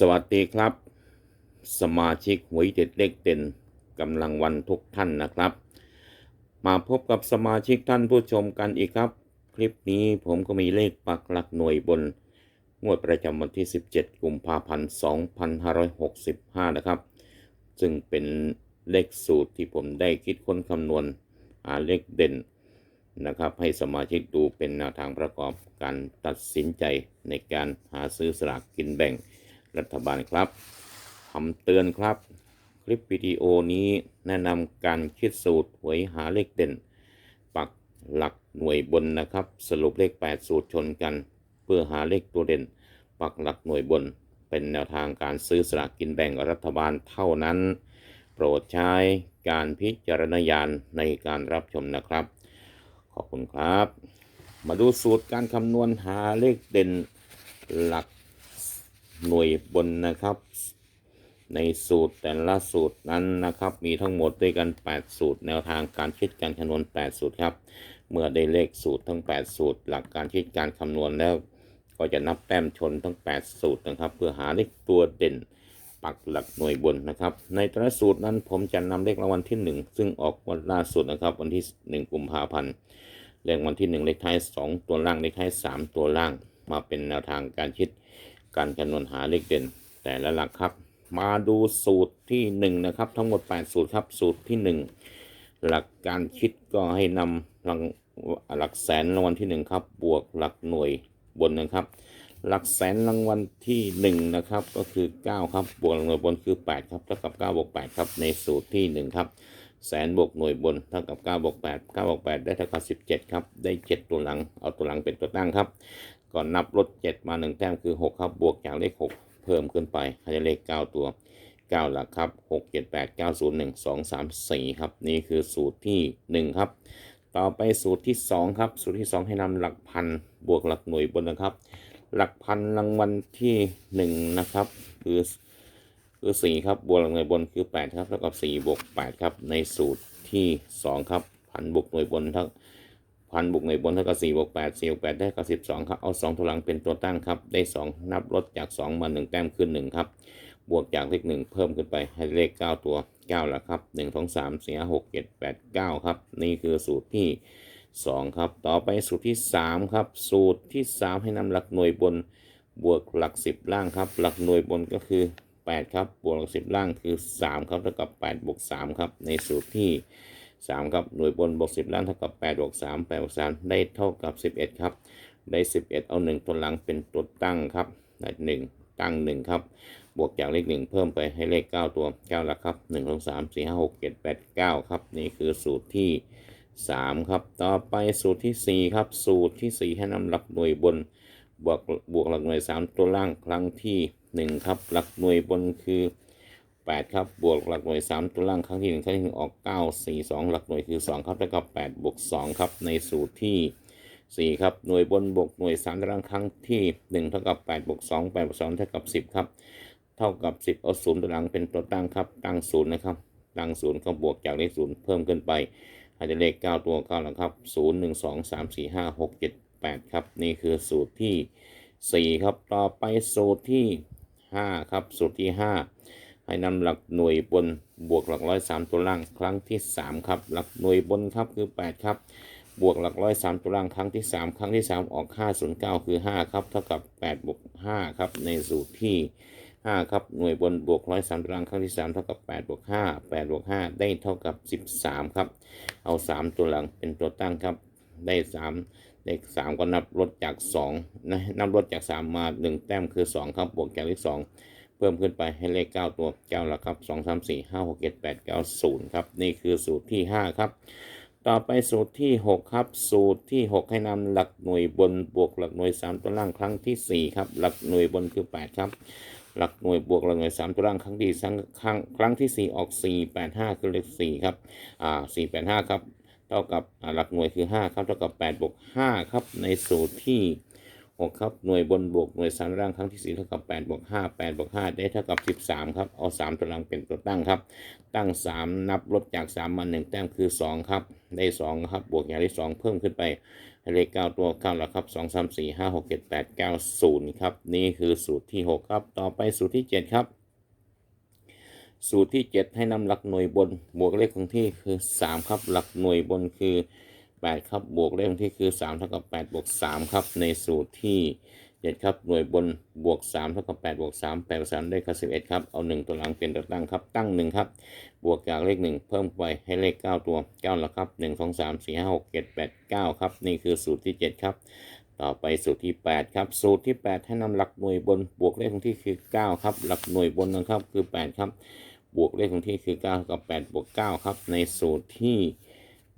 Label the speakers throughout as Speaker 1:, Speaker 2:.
Speaker 1: สวัสดีครับ สมาชิกหวยเด็ดเลขเด่นกำลังวันทุกท่านนะครับ มาพบกับสมาชิกท่านผู้ชมกันอีกครับ คลิปนี้ผมก็มีเลขปักหลักหน่วยบน งวดประจำวันที่ 17 กุมภาพันธ์2565 นะครับ ซึ่งเป็นเลขสูตรที่ผมได้คิดค้นคำนวณหาเลขเด่นนะครับ ให้สมาชิกดูเป็นแนวทางประกอบการตัดสินใจในการหาซื้อสลากกินแบ่ง รัฐบาลครับคำเตือนครับ คลิปวิดีโอนี้แนะนำการคิดสูตรหวยหาเลขเด่น ปักหลักหน่วยบนนะครับ สรุปเลข 8 สูตรชนกัน เพื่อหาเลขตัวเด่น ปักหลักหน่วยบน เป็นแนวทางการซื้อสลากกินแบ่งรัฐบาลเท่านั้น โปรดใช้การพิจารณญาณในการรับชมนะครับ ขอบคุณครับ มาดูสูตรการคำนวณหาเลขเด่นหลัก หน่วยบนนะครับ ในสูตรแต่ละสูตรนั้นนะครับ มีทั้งหมดด้วยกัน 8 สูตร แนวทางการคิดการคำนวณ 8 สูตรครับ เมื่อได้เลขสูตรทั้ง 8 สูตร หลักการคิดการคำนวณแล้ว ก็จะนับแต้มชนทั้ง 8 สูตรนะครับ เพื่อหาเลขตัวเด่นปักหลักหน่วยบนนะครับ ในแต่ละสูตรนั้นผมจะนำเลขรางวัลที่ 1 ซึ่งออกวันล่าสุดนะครับ วันที่ 1กุมภาพันธ์เลขวันที่ 1 เลขท้าย 2 ตัวล่างเลขท้าย 3 ตัวล่าง มาเป็นแนวทางการคิด การคำนวณหาเลขเด่น แต่ละหลักครับ มาดูสูตรที่ 1 นะครับ ทั้งหมด 8 สูตรครับ สูตรที่ 1 หลักการคิดก็ให้นำหลักหลักแสนรางวัลที่ 1 ครับ บวกหลักหน่วยบนนะครับ หลักแสนรางวัลที่ 1 นะครับ ก็คือ 9 ครับ บวกหลักหน่วยบนคือ 8 ครับเท่ากับ 9 บวก 8 ครับ ในสูตรที่ 1 ครับแสนบวกหน่วยบนเท่ากับ9บวก8 9บวก8ได้เท่ากับ17 ครับ ได้ 7 ตัวหลัง เอาตัวหลังเป็นตัวตั้งครับ ก่อนนับลด 7 มา 1 แต้มคือ 6 ครับ บวกจากเลข 6 เพิ่มขึ้นไปให้ได้เลข 9 ตัว 9 หลักครับ 6 7 8 9 0 1 2 3 4 ครับ นี่คือสูตรที่ 1 ครับ ต่อไปสูตรที่ 2 ครับ สูตรที่ 2 ให้นำหลักพันบวกหลักหน่วยบนนะครับ หลักพันรางวัลที่ 1 นะครับ คือคือ 4 ครับบวกหลักหน่วยบนคือ 8 ครับเท่ากับ4บวก8ครับในสูตรที่ 2 ครับพันบวกหน่วยบนเท่า พันบวกหน่วยบนเท่ากับ4บวก8 4บวก8ได้กับ12ครับ เอา2ตัวหลังเป็นตัวตั้งครับ ได้2นับลดจาก2มา1แต้มขึ้น1ครับ บวกจากเลข1เพิ่มขึ้นไปให้เลข9ตัว9แล้วครับ1 2 3 4 5 6 7 8 9ครับ นี่คือสูตรที่2ครับ ต่อไปสูตรที่3ครับ สูตรที่3ให้นำหลักหน่วยบนบวกหลัก10ล่างครับ หลักหน่วยบนก็คือ8ครับ บวกหลัก10ล่างคือ3ครับเท่ากับ8บวก3ครับ ในสูตรที่ 3 ครับ หน่วยบนบวก10 ล่างเท่ากับ8บวก3 8บวก3ได้เท่ากับ 11 ครับ ได้ 11 เอา 1 ตัวหลังเป็นตัวตั้งครับได้1ตั้ง 1 ครับ บวกจากเลข 1 เพิ่มไปให้เลข 9 ตัว 9 หลักครับ1 2 3 4 5 6 7 8 9 ครับ นี่คือสูตรที่ 3 ครับ ต่อไปสูตรทีสี่4 ครับ สูตรทีสี่ 4 ให้นำหลักหน่วยบนบวกบวกหลักหน่วย 3 ตัวล่างครั้งที่ 1 ครับ หลักหน่วยบนคือ 8 ครับ บวกหลักหน่วย 3 ตัวล่างครั้งที่ 1 ครั้งที่1ออก 9 4 2 หลักหน่วยคือ 2 ครับเท่ากับ8บวก2ครับในสูตรที่ 4 ครับ หน่วยบนบวกหน่วย3ตัวล่างครั้งที่ 1 เท่ากับ8บวก2 8บวก2เท่ากับ 10 ครับ เท่ากับ 10 เอาศูนย์ตัวหลังเป็นตัวตั้งครับ ตั้งศูนย์นะครับตั้งศูนย์ก็บวกจากเลขศูนย์เพิ่มขึ้นไปอาจจะเลข 9 ตัว9แล้วครับ 0 1 2 3 4 5 6 7 8 ครับ นี่คือสูตรที่ 4 ครับ ต่อไปสูตรที่ 5 ครับ สูตรที่ 5 ให้นำหลักหน่วยบนบวกหลักร้อยสามตัวล่างครั้งที่3ครับ หลักหน่วยบนครับคือ8ครับบวกหลักร้อยสามตัวล่างครั้งที่3ครั้งที่3ออก509คือ5ครับเท่ากับ8บวก5ครับในสูตรที่5ครับหน่วยบนบวกร้อยสามตารางครั้งที่3เท่ากับ8บวก5 8บวก5ได้เท่ากับ13ครับเอา3ตัวหลังเป็นตัวตั้งครับได้3เลข3ก็นับลดจาก2นะนับลดจาก3มมา1แต้มคือ2ครับบวกจากเลข2 เพิ่มขึ้นไปให้เลข 9 ตัว9หลักครับ 2 3 4 5 6 7 8 9 0 ครับ นี่คือสูตรที่ 5 ครับ ต่อไปสูตรที่ 6 ครับ สูตรที่ 6 ให้นำหลักหน่วยบนบวกหลักหน่วย 3 ตัวล่างครั้งที่ 4 ครับ หลักหน่วยบนคือ 8 ครับ หลักหน่วยบวกหลักหน่วย 3 ตัวล่างครั้งที่ครั้งครั้งที่ 4 ออก 4 8 5 คือเลข 4 ครับ อ่า4 8 5 ครับ เท่ากับหลักหน่วยคือ 5 ครับ เท่ากับ8บวก5ครับ ในสูตรที่ หกครับหน่วยบนบวกหน่วยสามล่างครั้งที่สี่เท่ากับแปดบวกห้าแปดบวกห้าได้เท่ากับสิบสามครับเอาสามตัวหลังเป็นตัวตั้งครับ ตั้งสามนับลดจากสามมาหนึ่งแต้มคือสองครับ ได้สองครับ บวกอย่างที่สองเพิ่มขึ้นไปเลขเก้าตัวเก้าหลักครับสองสามสี่ห้าหกเจ็ดแปดเก้าศูนย์ครับ นี่คือสูตรที่หกครับ ต่อไปสูตรที่เจ็ดครับ สูตรที่ 7 ให้นำหลักหน่วยบนบวกเลขคงที่คือ 3 ครับ หลักหน่วยบนคือ 8 ครับ บวกเลขคงที่คือ 3 เท่ากับ 8 บวก 3 ครับ ในสูตรที่ 7 ครับ หน่วยบนบวก 3 เท่ากับ 8 บวก 3 8บวก3ได้กับ11 ครับ เอา 1 ตัวหลังเป็นตัวตั้งครับ ตั้ง 1 ครับ บวกจากเลข 1 เพิ่มไปให้เลข 9 ตัว 9 แล้วครับ 1 2 3 4 5 6 7 8 9 ครับ นี่คือสูตรที่ 7 ครับ ต่อไปสูตรที่ 8 ครับ สูตรที่ 8 ให้นำหลักหน่วยบนบวกเลขคงที่คือ 9 ครับ หลักหน่วยบนนะครับคือ 8 ครับ บวกเลขของที่คือ 9 กับ 8 บวก 9 ครับ ในสูตรที่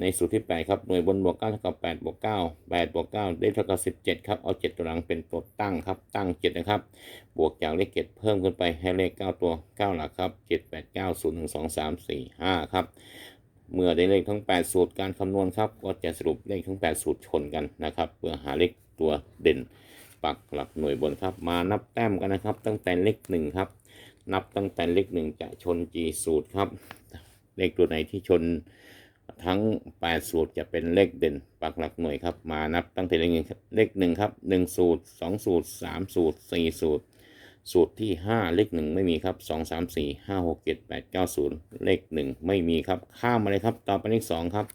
Speaker 1: ในสูตรที่ 8 ครับ หน่วยบนบวก9เท่ากับ8บวก9 8บวก9ได้เท่ากับ17 ครับ เอา 7 ตัวหลังเป็นตัวตั้งครับ ตั้ง 7 นะครับ บวกจากเลข7เพิ่มขึ้นไปให้เลข 9 ตัว 9 หลักครับ 7 8 9 0 1 2 3 4 5 ครับ เมื่อได้เลขทั้ง 8 สูตรการคำนวณครับ ก็จะสรุปเลขทั้ง 8 สูตรชนกันนะครับ เพื่อหาเลขตัวเด่น ปักหลักหน่วยบนครับ มานับแต้มกันนะครับ ตั้งแต่เลขหนึ่งครับ นับตั้งแต่เลขหนึ่งจะชนกี่สูตรครับ เลขตัวไหนที่ชน ทั้ง 8 สูตรจะเป็นเลขเด่นปักหลักหน่วยครับ มานับตั้งแต่เลขหนึ่งครับเลขหนึ่งครับหนึ่งสูตรสองสูตรสามสูตรสี่สูตร สูตรที่ 5 เลขหนึ่งไม่มีครับสองสามสี่ห้าหกเจ็ดแปดเก้าศูนย์เลขหนึ่งไม่มีครับ ข้ามมาเลยครับ ต่อไปเลขสองครับ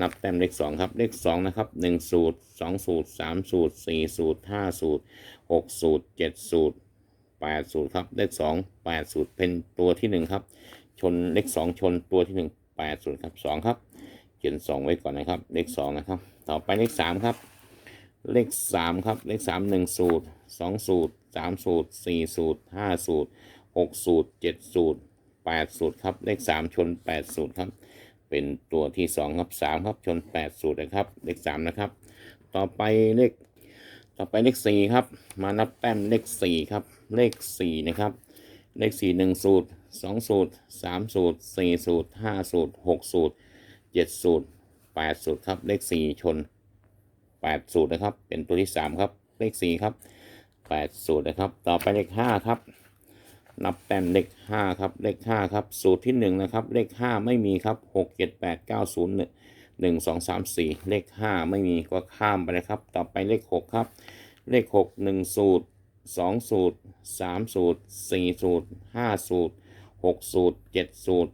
Speaker 1: นับแต้มเลขสองครับ เลขสองนะครับหนึ่งสูตรสองสูตรสามสูตรสี่สูตรห้าสูตรหกสูตรเจ็ดสูตรแปดสูตรครับ เลขสองแปดสูตรเป็นตัวที่หนึ่งครับ ชนเลขสองชนตัวที่ห แปดสูตรครับสองครับเขียนสองไว้ก่อนนะครับ เลขสองนะครับ ต่อไปเลขสามครับ เลขสามครับ เลขสามหนึ่งสูตรสองสูตรสามสูตรสี่สูตรห้าสูตรหกสูตรเจ็ดสูตรแปดสูตรครับ เลขสามชนแปดสูตรครับ เป็นตัวที่สองครับสามครับ ชนแปดสูตรนะครับ เลขสามนะครับ ต่อไปเลข ต่อไปเลขสี่ครับ มานับแต้มเลขสี่ครับ เลขสี่นะครับ เลขสี่หนึ่งสูตร สองสูตรสามสูตรสี่สูตรห้าสูตรหกสูตรเจ็ดสูตรแปดสูตรครับ เลขสี่ชนแปดสูตรนะครับ เป็นตัวที่สามครับ เลขสี่ครับแปดสูตรนะครับ ต่อไปเลขห้าครับ นับแต้มเลขห้าครับ เลขห้าครับ สูตรที่หนึ่งนะครับ เลขห้าไม่มีครับหกเจ็ดแปดเก้าศูนย์หนึ่งสองสามสี่เลขห้าไม่มีก็ข้ามไปเลยครับ ต่อไปเลขหกครับ เลขหกหนึ่งสูตรสองสูตรสามสูตรสี่สูตรห้าสูตร หกสูตรเจ็ดสูตร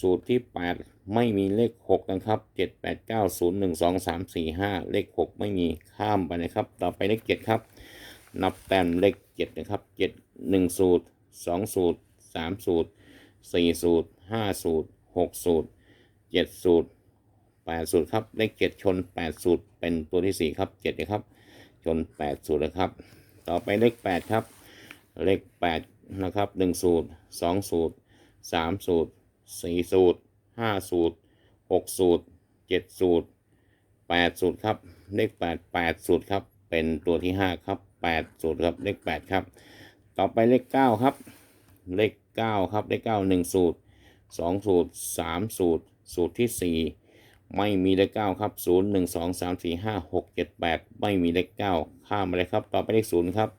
Speaker 1: สูตรที่แปดไม่มีเลขหกนะครับเจ็ดแปดเก้าศูนย์หนึ่งสองสามสี่ห้าเลขหกไม่มีข้ามไปนะครับ ต่อไปเลขเจ็ดครับ นับแต้มเลขเจ็ดนะครับเจ็ดหนึ่งสูตรสองสูตรสามสูตรสี่สูตรห้าสูตรหกสูตรเจ็ดสูตรแปดสูตรครับ เลขเจ็ดชนแปดสูตร เป็นตัวที่สี่ครับเจ็ดนะครับ ชนแปดสูตรนะครับ ต่อไปเลขแปดครับ เลขแปด นะครับหนึ่งสูตรสองสูตรสามสูตรสี่สูตรห้าสูตรหกสูตรเจ็ดสูตรแปดสูตรครับเลขแปดแปดสูตรครับเป็นตัวที่ห้าครับแปดสูตรครับเลขแปดครับ ต่อไปเลขเก้าครับ เลขเก้าครับเลขเก้าหนึ่งสูตรสองสูตรสามสูตร สูตรที่สี่ไม่มีเลขเก้าครับศูนย์หนึ่งสองสามสี่ห้าหกเจ็ดแปดไม่มีเลขเก้าข้ามมาเลยครับ ต่อไปเลขศูนย์ครับ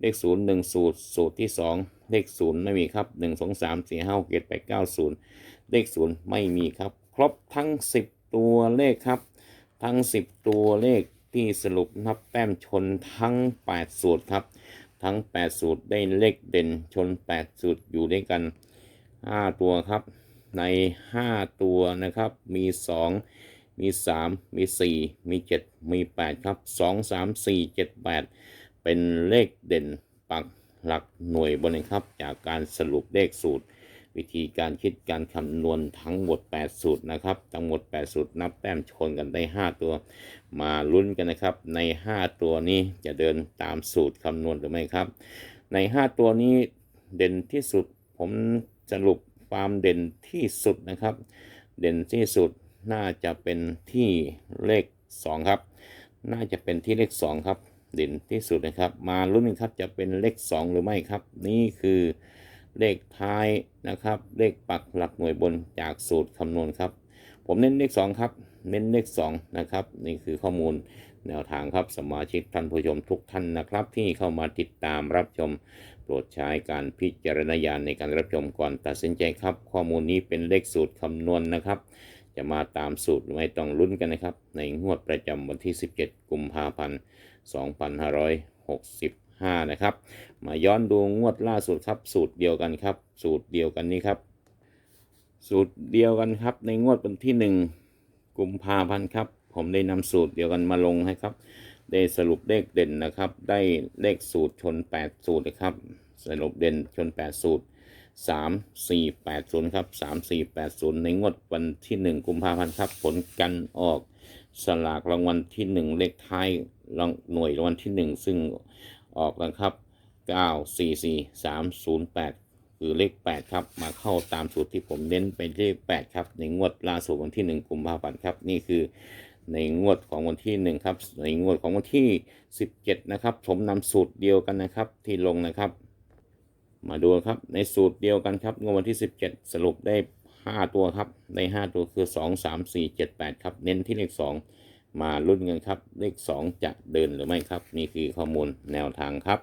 Speaker 1: เลขศูนย์หนึ่งสูตรสูตรที่สองเลขศูนย์ไม่มีครับหนึ่งสองสามสี่ห้าหกเจ็ดแปดเก้าศูนย์เลขศูนย์ไม่มีครับ ครบทั้งสิบตัวเลขครับ ทั้งสิบตัวเลขที่สรุปนับแต้มชนทั้งแปดสูตรครับ ทั้ง8สูตรได้เลขเด่นชน8สูตรอยู่ด้วยกัน5ตัวครับ ใน5ตัวนะครับ มี2มี3มี4มี7มี8ครับ2 3 4 7 8เจ็ดแป็ ป็นเลขเด่นปักหลักหน่วยบนนะครับ จากการสรุปเลขสูตร วิธีการคิดการคำนวณทั้งหมด 8 สูตรนะครับ ทั้งหมด 8 สูตรนับแต้มชนกันได้ 5 ตัว มาลุ้นกันนะครับ ใน 5 ตัวนี้จะเดินตามสูตรคำนวณหรือไม่ครับ ใน 5 ตัวนี้เด่นที่สุดผมสรุปความเด่นที่สุดนะครับ เด่นที่สุดน่าจะเป็นที่เลข 2 ครับ น่าจะเป็นที่เลข 2 ครับ เด่นที่สุดนะครับ มาลุ้นกันครับจะเป็นเลข 2 หรือไม่ครับ นี่คือเลขท้ายนะครับ เลขปักหลักหน่วยบนจากสูตรคำนวณครับ ผมเน้นเลข 2 ครับ เน้นเลข 2 นะครับ นี่คือข้อมูลแนวทางครับสมาชิกท่านผู้ชมทุกท่านนะครับ ที่เข้ามาติดตามรับชมโปรดใช้การพิจารณญาณในการรับชมก่อนตัดสินใจครับ ข้อมูลนี้เป็นเลขสูตรคำนวณนะครับ จะมาตามสูตรหรือไม่ต้องลุ้นกันนะครับ ในงวดประจำวันที่ 17 กุมภาพันธ์ 2565 นะครับ มาย้อนดูงวดล่าสุดครับ สูตรเดียวกันครับ สูตรเดียวกันนี้ครับ สูตรเดียวกันครับ ในงวดวันที่ 1 กุมภาพันธ์ครับ ผมได้นำสูตรเดียวกันมาลงให้ครับ ได้สรุปเลขเด่นนะครับ ได้เลขสูตรชน 8 สูตรนะครับ สรุปเด่นชน 8 สูตร 3 4 8 0 ครับ 3 4 8 0 ในงวดวันที่ 1 กุมภาพันธ์ครับ ผลกันออกสลากรางวัลที่ 1 เลขท้ายรางหน่วยรางวัลที่ 1 ซึ่งออกนะครับ 9 4 4 3 0 8 คือเลข 8 ครับ มาเข้าตามสูตรที่ผมเน้นไปเลข 8 ครับ ในงวดล่าสุดวันที่ 1 กุมภาพันธ์ครับ นี่คือในงวดของวันที่ 1 ครับ ในงวดของวันที่ 17 นะครับ ผมนำสูตรเดียวกันนะครับที่ลงนะครับ มาดูครับในสูตรเดียวกันครับงวดวันที่ 17 สรุปได้ 5 ตัวครับได้5ตัวคือ 2 3 4 7 8 ครับ เน้นที่เลข 2 มาลุ้นกันครับ เลข 2 จะเดินหรือไม่ครับ นี่คือข้อมูลแนวทางครับ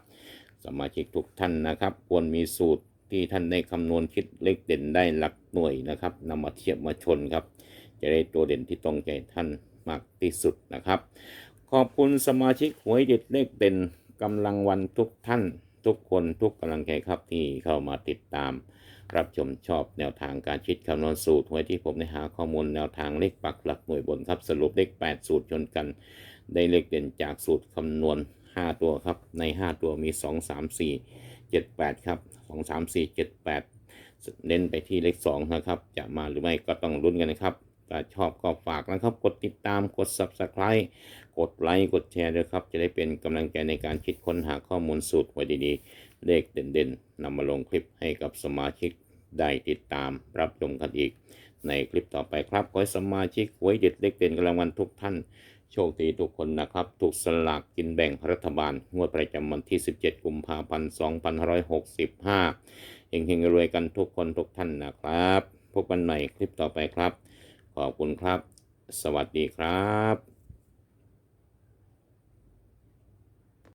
Speaker 1: สมาชิกทุกท่านนะครับ ควรมีสูตรที่ท่านได้คำนวณคิดเลขเด่นได้หลักหน่วยนะครับนำมาเทียบมาชนครับ จะได้ตัวเด่นที่ตรงใจท่านมากที่สุดนะครับ ขอบคุณสมาชิกหวยเด็ดเลขเด่นกำลังวันทุกท่าน ทุกคนทุกกำลังใจครับที่เข้ามาติดตาม รับชมชอบแนวทางการคิดคำนวณสูตรหวยที่ผมได้หาข้อมูลแนวทางเลขปักหลักหน่วยบนครับ สรุปเลข 8 สูตรชนกัน ได้เลขเด่นจากสูตรคำนวณ 5 ตัวครับ ใน 5 ตัวมี 2 3 4 7 8 ครับ 2 3 4 7 8 เน้นไปที่เลข 2 นะครับ จะมาหรือไม่ก็ต้องลุ้นกันนะครับถ้าชอบก็ฝากนะครับ กดติดตามกด Subscribe กดไลค์กดแชร์ด้วยครับ จะได้เป็นกำลังใจในการคิดค้นหาข้อมูลสูตรไว้ดีๆ เลขเด่นๆนำมาลงคลิปให้กับสมาชิกได้ติดตามรับชมกันอีก ในคลิปต่อไปครับ ขอให้สมาชิกหวยเด็ดเลขเด่นกำลังวันทุกท่านโชคดีทุกคนนะครับ ถูกสลากกินแบ่งรัฐบาล งวดประจำวันที่ 17 กุมภาพันธ์ 2565 เฮงๆรวยกันทุกคนทุกท่านนะครับ พบกันใหม่คลิปต่อไปครับ ขอบคุณครับ สวัสดีครับ